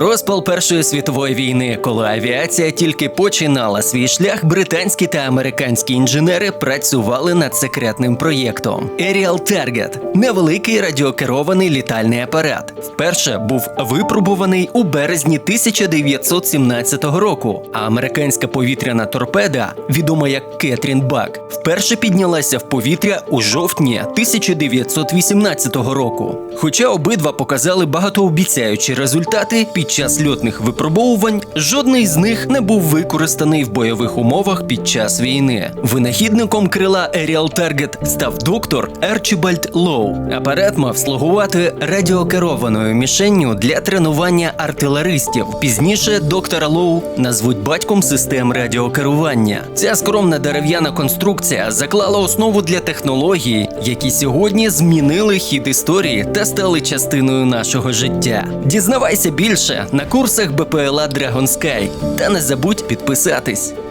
Розпал Першої світової війни, коли авіація тільки починала свій шлях, британські та американські інженери працювали над секретним проєктом Aerial Target – невеликий радіокерований літальний апарат. Вперше був випробуваний у березні 1917 року. А американська повітряна торпеда, відома як Кетрін Бак, вперше піднялася в повітря у жовтні 1918 року. Хоча обидва показали багатообіцяючі результати під час льотних випробовувань, жодний з них не був використаний в бойових умовах під час війни. Винахідником крила Aerial Target став доктор Ерчібальд Лоу. Апарат мав слугувати радіокерованою мішенню для тренування артилеристів. Пізніше доктора Лоу назвуть батьком систем радіокерування. Ця скромна дерев'яна конструкція заклала основу для технологій, які сьогодні змінили хід історії та стали частиною нашого життя. Дізнавайся більше на курсах БПЛА Dragon Sky та не забудь підписатись.